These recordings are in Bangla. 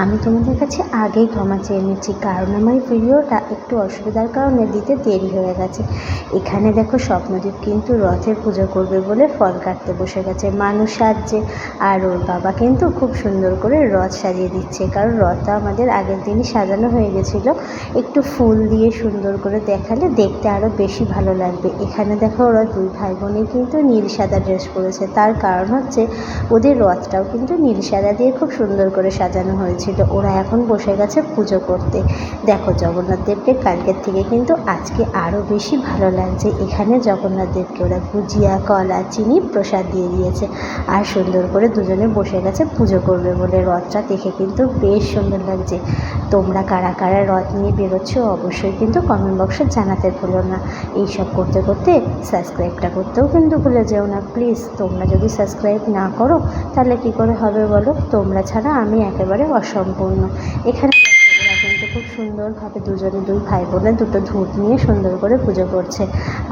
আমি তোমাদের কাছে আগেই ক্ষমা চেয়ে নিচ্ছি, কারণ আমার ভিডিওটা একটু অসুবিধার কারণে দিতে দেরি হয়ে গেছে। এখানে দেখো স্বপ্নদীপ কিন্তু রথের পুজো করবে বলে ফল কাটতে বসে গেছে। মানুষ সাজছে আর ওর বাবা কিন্তু খুব সুন্দর করে রথ সাজিয়ে দিচ্ছে, কারণ রথটা আমাদের আগের দিনই সাজানো হয়ে গেছিল। একটু ফুল দিয়ে সুন্দর করে দেখালে দেখতে আরও বেশি ভালো লাগবে। এখানে দেখো ওরা দুই ভাই বোনই কিন্তু নীল সাদা ড্রেস পরেছে। তার কারণ হচ্ছে ওদের রথটাও কিন্তু নীল সাদা দিয়ে খুব সুন্দর করে সাজানো হয়েছিল ওরা এখন বসে গেছে পুজো করতে। দেখো, জগন্নাথ দেবকে কালকের থেকে কিন্তু আজকে আরও বেশি ভালো লাগছে। এখানে জগন্নাথ দেবকে ওরা গুজিয়া, কলা, চিনি প্রসাদ দিয়ে দিয়েছে আর সুন্দর করে দুজনে বসে গেছে পুজো করবে বলে রথটা দেখে কিন্তু বেশ সুন্দর লাগছে। তোমরা কারা কারা রথ নিয়ে বেরোচ্ছ অবশ্যই কিন্তু কমেন্ট বক্সে জানাতে ভুলো না। এইসব করতে করতে সাবস্ক্রাইবটা করতেও কিন্তু ভুলে যেও না। প্লিজ তোমরা যদি সাবস্ক্রাইব না করো, তাহলে কী করে হবে বলো? তোমরা ছাড়া আমি একেবারে অসম্পূর্ণ এখানে ওরা কিন্তু খুব সুন্দরভাবে দুজনে দুই ভাই বোনে দুটো ধূপ নিয়ে সুন্দর করে পুজো করছে।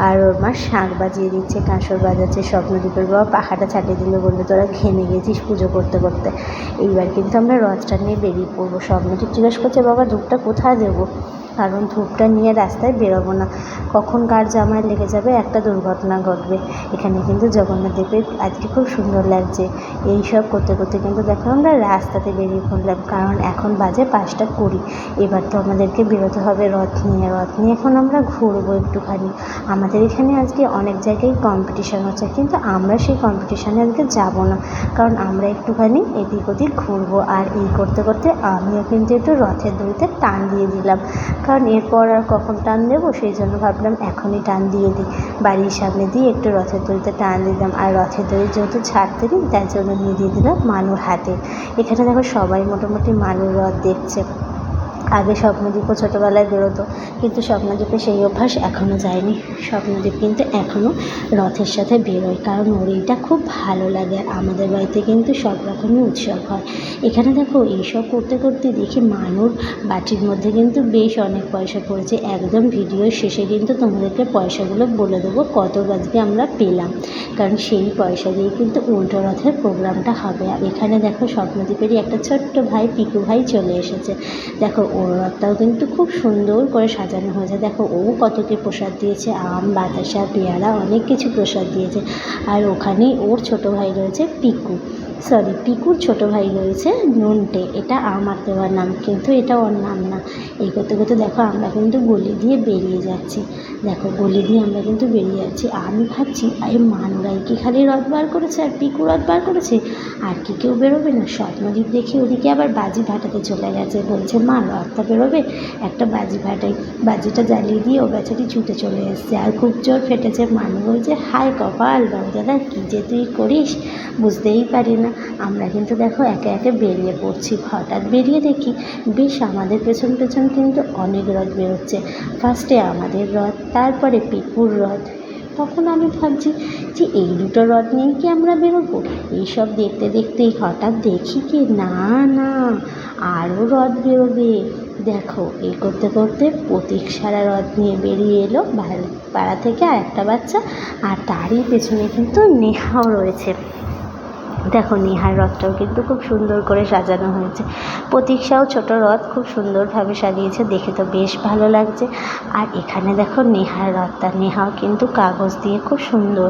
আর ওর মা শাঁখ বাজিয়ে দিচ্ছে, কাঁসর বাজাচ্ছে স্বপ্নদীপের বাবা পাখাটা ছাটিয়ে দিল, বলল, তোরা ঘেমে গেছিস পুজো করতে করতে। এইবার কিন্তু আমরা রথটা নিয়ে বেরিয়ে পড়ব। স্বপ্নদীপ জিজ্ঞেস করছে, বাবা, ধূপটা কোথায় দেবো? কারণ ধূপটা নিয়ে রাস্তায় বেরোবো না। কখন কার জামায় লেগে যাবে একটা দুর্ঘটনা ঘটবে। এখানে কিন্তু জগন্নাথ দেবের আজকে খুব সুন্দর লাগছে। এই সব করতে করতে কিন্তু দেখো আমরা রাস্তাতে বেরিয়ে পড়লাম, কারণ এখন বাজে পাঁচটা কুড়ি। এবার তো আমাদেরকে বেরোতে হবে রথ নিয়ে। রথ নিয়ে এখন আমরা ঘুরবো একটুখানি। আমাদের এখানে আজকে অনেক জায়গায় কম্পিটিশান হচ্ছে, কিন্তু আমরা সেই কম্পিটিশানে আজকে যাব না। কারণ আমরা একটুখানি এদিক ওদিক ঘুরবো। আর এই করতে করতে আমিও কিন্তু একটু রথের দড়িতে টান দিয়ে দিলাম। কারণ এরপর আর কখন টান দেবো, সেই জন্য ভাবলাম এখনই টান দিয়ে দিই। বাড়ির সামনে দিয়ে একটু রথের দড়িতে টান দিলাম। আর রথের দড়ি যেহেতু ছাড়তে দিই তার জন্য নিয়ে দিয়ে দিলাম মানুর হাতে। এখানে দেখো সবাই মোটামুটি মানুর রথ দেখছে। আগে স্বপ্নদীপও ছোটোবেলায় বেরোতো, কিন্তু স্বপ্নদীপে সেই অভ্যাস এখনও যায়নি। স্বপ্নদীপ কিন্তু এখনও রথের সাথে বেরোয়, কারণ ওর এইটা খুব ভালো লাগে। আর আমাদের বাড়িতে কিন্তু সব রকমই উৎসব হয়। এখানে দেখো, এইসব করতে করতে দেখি মানুর বাটির মধ্যে কিন্তু বেশ অনেক পয়সা পড়েছে। একদম ভিডিওর শেষে কিন্তু তোমাদেরকে পয়সাগুলো বলে দেবো, কত আজকে আমরা পেলাম। কারণ সেই পয়সা দিয়ে কিন্তু উল্টো রথের প্রোগ্রামটা হবে। আর এখানে দেখো, স্বপ্নদীপেরই একটা ছোট্ট ভাই, পিকু ভাই চলে এসেছে। দেখো ওর রথটাও কিন্তু খুব সুন্দর করে সাজানো হয়েছে। দেখো, ও কত কি প্রসাদ দিয়েছে, আম, বাতাসা, পেয়ারা, অনেক কিছু প্রসাদ দিয়েছে। আর ওখানেই ওর ছোট ভাই রয়েছে পিকু। সরি পিকুর ছোটো ভাই রয়েছে, নুনটে। এটা আমার দেওয়ার নাম, কিন্তু এটা ওর নাম না। এই করতে করতে দেখো, আমরা কিন্তু গলি দিয়ে বেরিয়ে যাচ্ছি। দেখো, গলি দিয়ে আমরা কিন্তু বেরিয়ে যাচ্ছি। আমি ভাবছি, আরে মানুরাই কি খালি রথ বার করেছে আর পিকু রথ বার করেছে? আর কি কেউ বেরোবে না? স্বপ্নদীপ দেখি ওদিকে আবার বাজি ভাটাতে চলে গেছে। বলছে, মা, রথটা বেরোবে? একটা বাজি ফাটাই, বাজিটা জ্বালিয়ে দিয়ে ও বেচারি ছুটে চলে এসছে। আর খুব জোর ফেটেছে। মানু বলছে, হায় কপাল, বাবু দাদা, কী যে তুই করিস? বুঝতেই পারি না। আমরা কিন্তু দেখো একে একে বেরিয়ে পড়ছি। হঠাৎ বেরিয়ে দেখি বেশ আমাদের পেছন পেছন কিন্তু অনেক রথ বেরোচ্ছে। ফার্স্টে আমাদের রথ, তারপরে পিকুর রথ। তখন আমি ভাবছি যে এই দুটো রথ নিয়ে কি আমরা বেরোবো? এইসব দেখতে দেখতেই হঠাৎ দেখি কি না না আরও রথ বেরোবে। দেখো, এই করতে করতে প্রতীক সারা রথ নিয়ে বেরিয়ে এলো পাড়া থেকে আর একটা বাচ্চা আর তারই পেছনে কিন্তু নেহাও রয়েছে। দেখো নেহার রথটাও কিন্তু খুব সুন্দর করে সাজানো হয়েছে। প্রতীক্ষাও ছোট রথ খুব সুন্দরভাবে সাজিয়েছে, দেখে তো বেশ ভালো লাগছে। আর এখানে দেখো নেহার রথটা নেহাও কিন্তু কাগজ দিয়ে খুব সুন্দর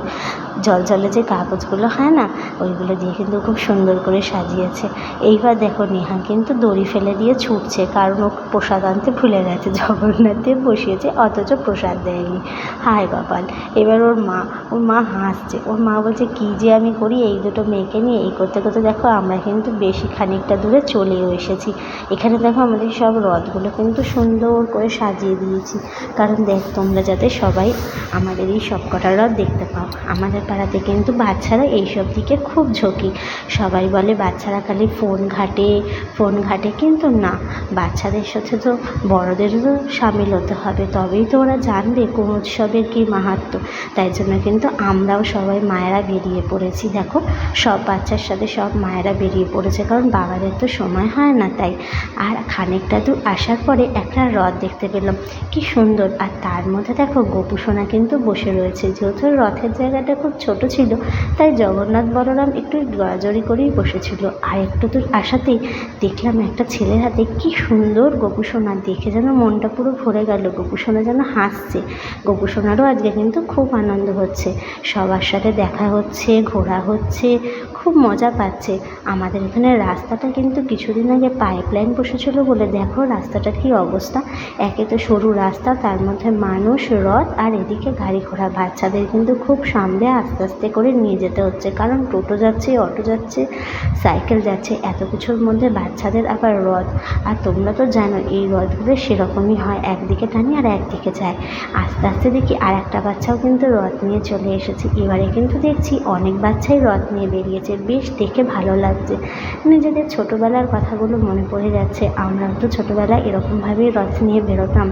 জল জলে যে কাগজগুলো, হয় না? ওইগুলো দিয়ে কিন্তু খুব সুন্দর করে সাজিয়েছে। এইবার দেখো নেহা কিন্তু দড়ি ফেলে দিয়ে ছুটছে, কারণ ও প্রসাদ আনতে ভুলে গেছে, জগন্নাথ দেব বসিয়েছে, অথচ প্রসাদ দেয়নি। হায় কপাল এবার ওর মা ওর মা হাসছে। ওর মা বলছে, কী যে আমি করি, এই দুটো মেয়েকে নিয়ে এই করতে করতে দেখো আমরা কিন্তু বেশি খানিকটা দূরে চলেও এসেছি। এখানে দেখো আমাদের সব রথগুলো কিন্তু সুন্দর করে সাজিয়ে দিয়েছি। কারণ দেখ, তোমরা যাতে সবাই আমাদের এই সব কটা রথ দেখতে পাও। আমাদের পাড়াতে কিন্তু বাচ্চারা এইসব দিকে খুব ঝোঁকি। সবাই বলে বাচ্চারা খালি ফোন ঘাটে ফোন ঘাটে কিন্তু না। বাচ্চাদের সাথে তো বড়দেরও সামিল হতে হবে। তবেই তো ওরা জানবে কোন উৎসবের কী মাহাত্ম্য তাই জন্য কিন্তু আমরাও সবাই মায়েরা বেরিয়ে পড়েছি। দেখো, সব বাচ্চার সাথে সব মায়েরা বেরিয়ে পড়েছে, কারণ বাবাদের তো সময় হয় না তাই। আর খানিকটা দূর আসার পরে একটা হ্রদ দেখতে পেলাম। কি সুন্দর। আর তার মধ্যে দেখো গোপু সোনা কিন্তু বসে রয়েছে। যেহেতু রথের জায়গাটা খুব ছোট ছিল, তাই জগন্নাথ বলরাম একটু জড়াজড়ি করেই বসেছিল। আর একটু দূর আসাতেই দেখলাম একটা ছেলের হাতে কি সুন্দর গোপু সোনা। দেখে যেন মনটা পুরো ভরে গেল। গোপু সোনা যেন হাসছে। গোপু সোনারও আজকে কিন্তু খুব আনন্দ হচ্ছে। সবার সাথে দেখা হচ্ছে, ঘোরা হচ্ছে খুব মজা পাচ্ছে। আমাদের এখানে রাস্তাটা কিন্তু কিছুদিন আগে পাইপ লাইন বসেছিল বলে দেখো রাস্তাটার কী অবস্থা। একে তো সরু রাস্তা, তার মধ্যে মানুষ, রথ আর এদিকে গাড়ি ঘোড়া। বাচ্চাদের কিন্তু খুব সামনে আস্তে আস্তে করে নিয়ে যেতে হচ্ছে। কারণ টোটো যাচ্ছে, অটো যাচ্ছে, সাইকেল যাচ্ছে, এত কিছুর মধ্যে বাচ্চাদের আবার রথ। আর তোমরা তো জানো এই রথগুলো সেরকমই হয়। একদিকে টানি আর একদিকে যায়। আস্তে আস্তে দেখি আর একটা বাচ্চাও কিন্তু রথ নিয়ে চলে এসেছে। এবারে কিন্তু দেখছি অনেক বাচ্চাই রথ নিয়ে বেরিয়েছে। বেশ দেখে ভালো লাগছে। নিজেদের ছোটোবেলার কথাগুলো মনে পড়ে যাচ্ছে। আমরাও তো ছোটোবেলায় এরকমভাবেই রথ নিয়ে বেরোতাম।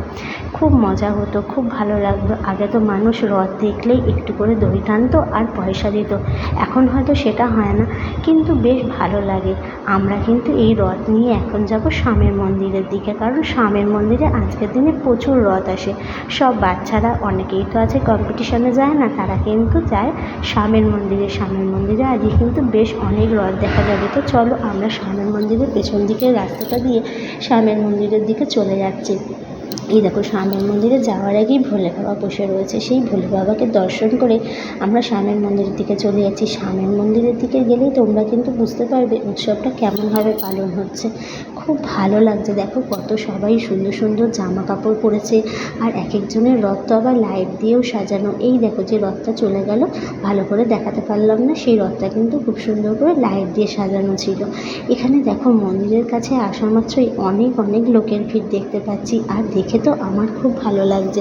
খুব মজা হতো, খুব ভালো লাগতো। আগে তো মানুষ রথ দেখলেই একটু করে দড়ি টানতো আর পয়সা দিত। এখন হয়তো সেটা হয় না, কিন্তু বেশ ভালো লাগে। আমরা কিন্তু এই রথ নিয়ে এখন যাব স্বামীর মন্দিরের দিকে, কারণ স্বামীর মন্দিরে আজকের দিনে প্রচুর রথ আসে। সব বাচ্চারা, অনেকেই তো আছে কম্পিটিশনে যায় না, তারা কিন্তু যায় স্বামীর মন্দিরে। স্বামীর মন্দিরে আজকে কিন্তু বেশ অনেক রথ দেখা যাবে। তো চলো আমরা স্বামীর মন্দিরের পেছন দিকের রাস্তাটা দিয়ে স্বামীর মন্দিরের দিকে চলে যাচ্ছি। এই দেখো স্বামীর মন্দিরে যাওয়ার আগেই ভোলে বাবা বসে রয়েছে। সেই ভোলে বাবাকে দর্শন করে আমরা স্বামীর মন্দিরের দিকে চলে যাচ্ছি। স্বামীর মন্দিরের দিকে গেলেই তোমরা কিন্তু বুঝতে পারবে উৎসবটা কেমনভাবে পালন হচ্ছে। খুব ভালো লাগছে। দেখো কত সবাই সুন্দর সুন্দর জামা কাপড় পরেছে আর এক একজনের রথ তো আবার লাইট দিয়েও সাজানো। এই দেখো যে রথটা চলে গেল, ভালো করে দেখাতে পারলাম না। সেই রথটা কিন্তু খুব সুন্দর করে লাইট দিয়ে সাজানো ছিল। এখানে দেখো মন্দিরের কাছে আসা মাত্রই অনেক অনেক লোকের ভিড় দেখতে পাচ্ছি। আর দেখে তো আমার খুব ভালো লাগছে।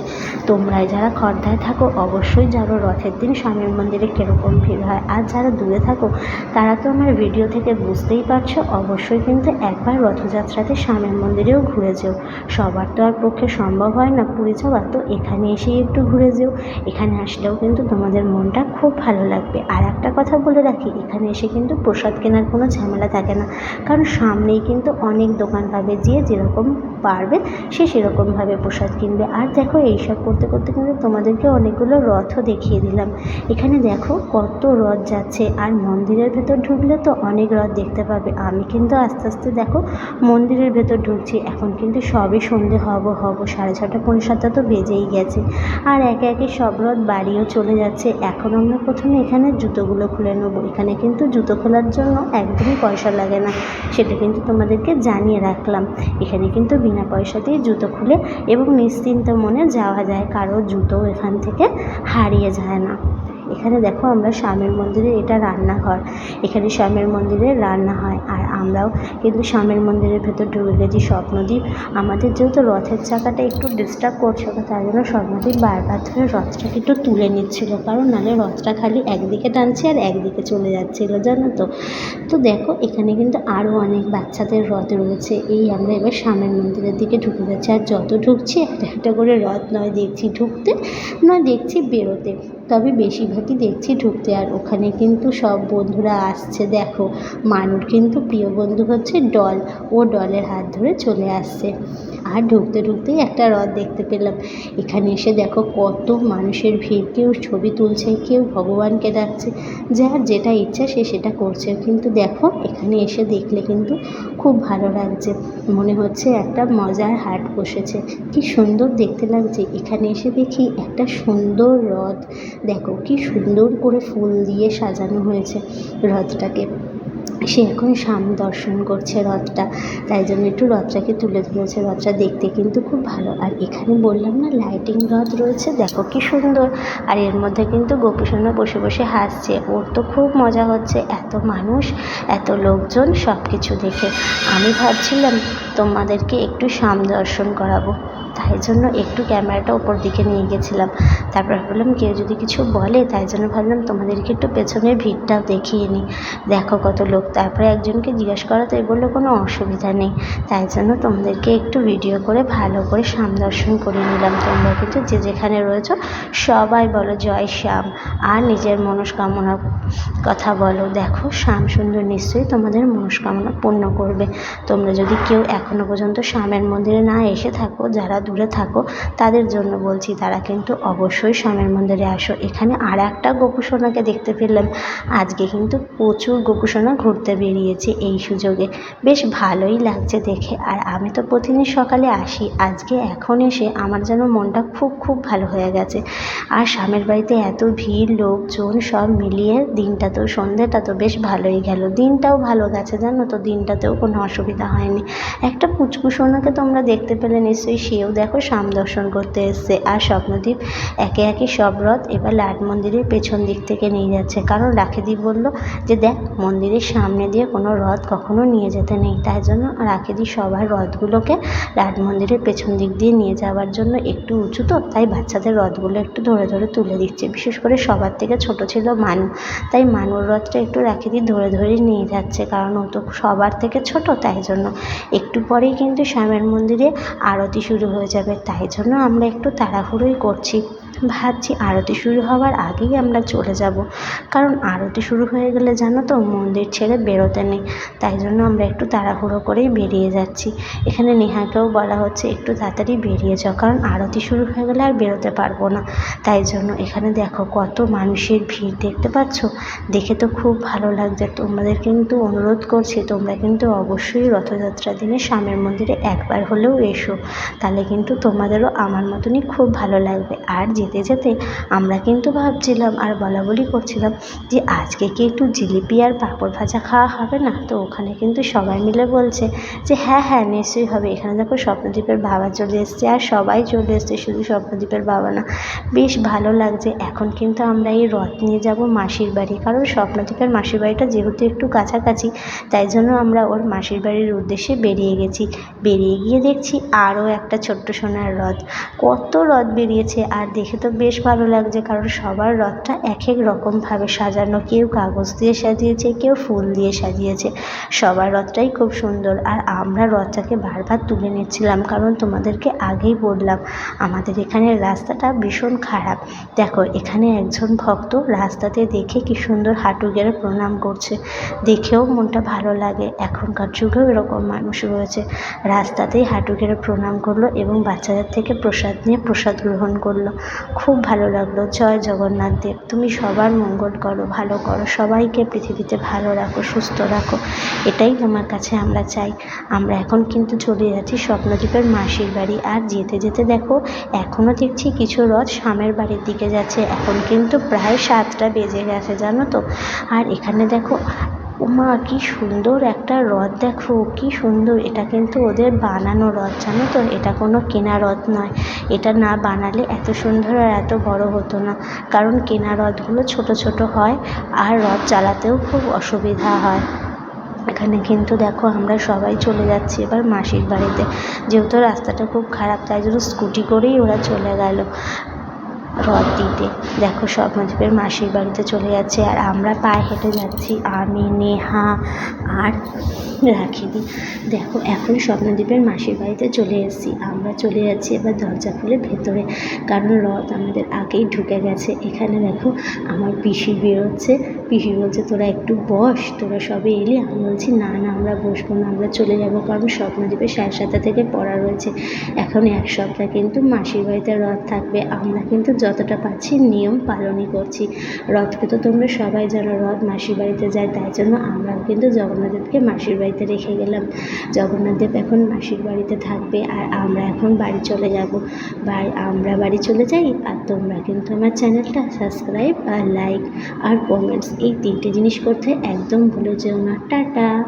তোমরা যারা খর্দায় থাকো, অবশ্যই জানো রথের দিন স্বামীর মন্দিরে কীরকম ভিড় হয়। আর যারা দূরে থাকো, তারা তো আমার ভিডিও থেকে বুঝতেই পারছ, অবশ্যই কিন্তু একবার রথযাত্রাতে স্বামীর মন্দিরেও ঘুরে যেও। সবার তো আর পক্ষে সম্ভব হয় না, পুরী যাওয়া তো এখানে এসেই একটু ঘুরে যেও। এখানে আসলেও কিন্তু তোমাদের মনটা খুব ভালো লাগবে। আর একটা কথা বলে রাখি, এখানে এসে কিন্তু প্রসাদ কেনার কোনো ঝামেলা থাকে না। কারণ সামনেই কিন্তু অনেক দোকান পাবে, যে যেরকম পারবে, সে সেরকমভাবে প্রসাদ কিনবে। আর দেখো, এইসব করতে করতে কিন্তু তোমাদেরকে অনেকগুলো রথও দেখিয়ে দিলাম। এখানে দেখো, কত রথ যাচ্ছে। আর মন্দিরের ভেতর ঢুকলে তো অনেক রথ দেখতে পাবে। আমি কিন্তু আস্তে আস্তে দেখো, মন্দিরের ভেতর ঢুকছি। এখন কিন্তু সবই সন্ধে হব হব, সাড়ে ছটা, পৌনে সাতটা তো বেজেই গেছে। আর একে একে সব রথ বাড়িও চলে যাচ্ছে। এখন আমরা প্রথমে এখানে জুতোগুলো খুলে নেব। এখানে কিন্তু জুতো খোলার জন্য একদমই পয়সা লাগে না। সেটা কিন্তু তোমাদেরকে জানিয়ে রাখলাম। এখানে কিন্তু বিনা পয়সাতেই জুতো খুলে এবং নিশ্চিন্ত মনে যাওয়া যায়, কারও জুতো এখান থেকে হারিয়ে যায় না। এখানে দেখো আমরা স্বামীর মন্দিরে, এটা রান্নাঘর। এখানে স্বামীর মন্দিরে রান্না হয়। আর আমরাও কিন্তু স্বামীর মন্দিরের ভেতর ঢুকে গেছি স্বপ্নদ্বীপ আমাদের যেহেতু রথের চাকাটা একটু ডিস্টার্ব করছিল তাই জন্য স্বপ্নদ্বীপ বারবার ধরে রথটাকে একটু তুলে নিচ্ছিল। কারণ নাহলে রথটা খালি একদিকে টানছে আর একদিকে চলে যাচ্ছিল, জানো তো। তো দেখো, এখানে কিন্তু আরও অনেক বাচ্চাদের রথ রয়েছে। এই আমরা এবার স্বামীর মন্দিরের দিকে ঢুকে যাচ্ছি আর যত ঢুকছি, একটা একটা করে রথ নয় দেখছি ঢুকতে, নয় দেখছি বেরোতে। তবে বেশিরভাগই দেখছি ঢুকতে। আর ওখানে কিন্তু সব বন্ধুরা আসছে, দেখো। মানুর কিন্তু প্রিয় বন্ধু হচ্ছে ডল। ও ডলের হাত ধরে চলে আসছে। আর ঢুকতে ঢুকতেই একটা রথ দেখতে পেলাম। এখানে এসে দেখো কত মানুষের ভিড়। কেউ ছবি তুলছে, কেউ ভগবানকে ডাকছে। যার যেটা ইচ্ছা সে সেটা করছে। কিন্তু দেখো, এখানে এসে দেখলে কিন্তু খুব ভালো লাগছে। মনে হচ্ছে একটা মজার হাট বসেছে। কি সুন্দর দেখতে লাগছে। এখানে এসে দেখি একটা সুন্দর রথ। দেখো কি সুন্দর করে ফুল দিয়ে সাজানো হয়েছে রথটাকে। সে এখন সাম দর্শন করছে রথটা, তাই জন্য একটু রথটাকে তুলে ধরেছে। রথটা দেখতে কিন্তু খুব ভালো। আর এখানে বললাম না লাইটিং রথ রয়েছে, দেখো কি সুন্দর। আর এর মধ্যে কিন্তু গোপীসোনা বসে বসে হাসছে। ওর তো খুব মজা হচ্ছে। এত মানুষ, এত লোকজন সব কিছু দেখে। আমি ভাবছিলাম তোমাদেরকে একটু সাম দর্শন করাবো। তাই জন্য একটু ক্যামেরাটা ওপর দিকে নিয়ে গেছিলাম। তারপর ভাবলাম, কেউ যদি কিছু বলে, তাই জন্য ভাবলাম তোমাদেরকে একটু পেছনের ভিড়টাও দেখিয়ে নিই। দেখো কত লোক। তারপরে একজনকে জিজ্ঞেস করাতে বলল, কোনো অসুবিধা নেই। তাই জন্য তোমাদেরকে একটু ভিডিও করে, ভালো করে সাম দর্শন করে নিলাম। তোমরা কিন্তু যে যেখানে রয়েছো, সবাই বলো জয় শ্যাম। আর নিজের মনস্কামনার কথা বলো। দেখো, শ্যাম সুন্দর নিশ্চয়ই তোমাদের মনস্কামনা পূর্ণ করবে। তোমরা যদি কেউ এখনও পর্যন্ত শ্যামের মন্দিরে না এসে থাকো, যারা দূরে থাকো, তাদের জন্য বলছি তারা কিন্তু অবশ্যই স্বামীর মন্দিরে আসো। এখানে আর একটা গোপুসোনাকে দেখতে পেলাম। আজকে কিন্তু প্রচুর গোপুসোনা ঘুরতে বেরিয়েছে এই সুযোগে। বেশ ভালোই লাগছে দেখে। আর আমি তো প্রতিদিন সকালে আসি। আজকে এখন এসে আমার যেন মনটা খুব খুব ভালো হয়ে গেছে। আর স্বামীর বাড়িতে এত ভিড়, লোকজন সব মিলিয়ে দিনটা তো, সন্ধ্যেটা তো বেশ ভালোই গেল। দিনটাও ভালো গেছে, জানো তো, দিনটাতেও কোনো অসুবিধা হয়নি। একটা পুচকু সোনাকে তোমরা দেখতে পেলে নিশ্চয়ই, সেও দেখো সাম দর্শন করতে এসছে আর স্বপ্নদ্বীপ একে একে সব রথ এবার লাট মন্দিরের পেছন দিক থেকে নিয়ে যাচ্ছে। কারণ রাখেদি বলল যে দেখ, মন্দিরের সামনে দিয়ে কোনো রথ কখনো নিয়ে যেতে নেই। তাই জন্য রাখেদি সবার রথগুলোকে লাট মন্দিরের পেছন দিক দিয়ে নিয়ে যাওয়ার জন্য একটু উঁচু তো, তাই বাচ্চাদের রথগুলো একটু ধরে ধরে তুলে দিচ্ছে। বিশেষ করে সবার থেকে ছোট ছিল মানু। তাই মানুর রথটা একটু রাখেদি ধরে ধরে নিয়ে যাচ্ছে কারণ ও তো সবার থেকে ছোট, তাই জন্য একটু পরেই কিন্তু শ্যামের মন্দিরে আরতি শুরু হয়ে যাবে তাই জন্য আমরা একটু তাড়াহুড়োই করছি। ভাবছি আরতি শুরু হওয়ার আগেই আমরা চলে যাব। কারণ আরতি শুরু হয়ে গেলে জানো তো, মন্দির ছেড়ে বেরোতে নেই। তাই জন্য আমরা একটু তাড়াহুড়ো করেই বেরিয়ে যাচ্ছি। এখানে নেহাকেও বলা হচ্ছে, একটু তাড়াতাড়ি বেরিয়ে যাও, কারণ আরতি শুরু হয়ে গেলে আর বেরোতে পারব না। তাই জন্য এখানে দেখো কত মানুষের ভিড়, দেখতে পাচ্ছ? দেখে তো খুব ভালো লাগছে। তোমাদের কিন্তু অনুরোধ করছি, তোমরা কিন্তু অবশ্যই রথযাত্রার দিনে স্বামীর মন্দিরে একবার হলেও এসো। তাহলে কিন্তু তোমাদেরও আমার মতনই খুব ভালো লাগবে। আর যেতে যেতে আমরা কিন্তু ভাবছিলাম আর বলা বলি করছিলাম যে আজকে কি একটু জিলিপি আর পাঁপড় ভাজা খাওয়া হবে না? তো ওখানে কিন্তু সবাই মিলে বলছে যে হ্যাঁ হ্যাঁ নিশ্চয়ই হবে। এখানে দেখো স্বপ্নদ্বীপের বাবা চলে এসছে আর সবাই চলে এসছে, শুধু স্বপ্নদ্বীপের বাবা না। বেশ ভালো লাগছে। এখন কিন্তু আমরা এই রথ নিয়ে যাব মাসির বাড়ি, কারণ স্বপ্নদ্বীপের মাসির বাড়িটা যেহেতু একটু কাছাকাছি, তাই জন্য আমরা ওর মাসির বাড়ির উদ্দেশ্যে বেরিয়ে গেছি। বেরিয়ে গিয়ে দেখছি আরও একটা ছোট্ট সোনার রথ। কত রথ বেরিয়েছে। আর দেখে তো বেশ ভালো লাগছে কারণ সবার রথটা এক এক রকমভাবে সাজানো। কেউ কাগজ দিয়ে সাজিয়েছে, কেউ ফুল দিয়ে সাজিয়েছে। সবার রথটাই খুব সুন্দর। আর আমরা রথটাকে বারবার তুলে নিচ্ছিলাম কারণ তোমাদেরকে আগেই বললাম, আমাদের এখানের রাস্তাটা ভীষণ খারাপ। দেখো, এখানে একজন ভক্ত রাস্তাতে দেখে কি সুন্দর হাঁটু গেড়ে প্রণাম করছে। দেখেও মনটা ভালো লাগে। এখনকার যুগেও এরকম মানুষ রয়েছে। রাস্তাতেই হাঁটু গেড়ে প্রণাম করল এবং বাচ্চাদের থেকে প্রসাদ নিয়ে প্রসাদ গ্রহণ করল। খুব ভালো লাগল। জয় জগন্নাথ দেব, তুমি সবার মঙ্গল করো, ভালো করো, সবাইকে পৃথিবীতে ভালো রাখো, সুস্থ রাখো, এটাই তোমার কাছে আমরা চাই। আমরা এখন কিন্তু চলে যাচ্ছি স্বপ্নদ্বীপের মাসির বাড়ি। আর যেতে যেতে দেখো এখনও দেখছি কিছু রথ স্বামের বাড়ির দিকে যাচ্ছে। এখন কিন্তু প্রায় সাতটা বেজে গেছে, জানো তো? আর এখানে দেখো ওমা কি সুন্দর একটা রথ দেখো, কি সুন্দর। এটা কিন্তু ওদের বানানো রথ, জানো তো? এটা কোনো কেনা রথ নয়। এটা না বানালে এত সুন্দর আর এত বড় হতো না। কারণ কেনা রথগুলো ছোট ছোট হয় আর রথ চালাতেও খুব অসুবিধা হয়। এখানে কিন্তু দেখো আমরা সবাই চলে যাচ্ছি এবার মাসির বাড়িতে। যেহেতু রাস্তাটা খুব খারাপ, তাই জন্য স্কুটি করেই ওরা চলে গেল। রথ দিতে। দেখো সব স্বপ্নদ্বীপের মাসির বাড়িতে চলে যাচ্ছে আর আমরা পায়ে হেঁটে যাচ্ছি। আমি, নেহা আর রাখি রাখিদি। দেখো এখন স্বপ্নদ্বীপের মাসির বাড়িতে চলে এসেছি। আমরা চলে যাচ্ছি এবার দরজা খুলে ভেতরে, কারণ রথ আমাদের আগেই ঢুকে গেছে। এখানে দেখো, আমার পিসি বেরোচ্ছে। পিসি বলছে, তোরা একটু বস, তোরা সবে এলি? আমি বলছি, না না, আমরা বসবো না, আমরা চলে যাব। কারণ স্বপ্নদ্বীপের সাড়ে সাতটা থেকে পড়া রয়েছে। এখন এক সপ্তাহ কিন্তু মাসির বাড়িতে রথ থাকবে। আমরা কিন্তু যতটা পারছি নিয়ম পালনই করছি। রথকে তো তোমরা সবাই জানো, রথ মাসির বাড়িতে যায়, তাই জন্য আমরাও কিন্তু জগন্নাথদেবকে মাসির বাড়িতে রেখে গেলাম। জগন্নাথদেব এখন মাসির বাড়িতে থাকবে আর আমরা এখন বাড়ি চলে যাব। বাড়ি আমরা বাড়ি চলে যাই আর তোমরা কিন্তু আমার চ্যানেলটা সাবস্ক্রাইব আর লাইক আর কমেন্টস এই তিনটে জিনিস করতে একদম ভুলে যেও না। টাটা!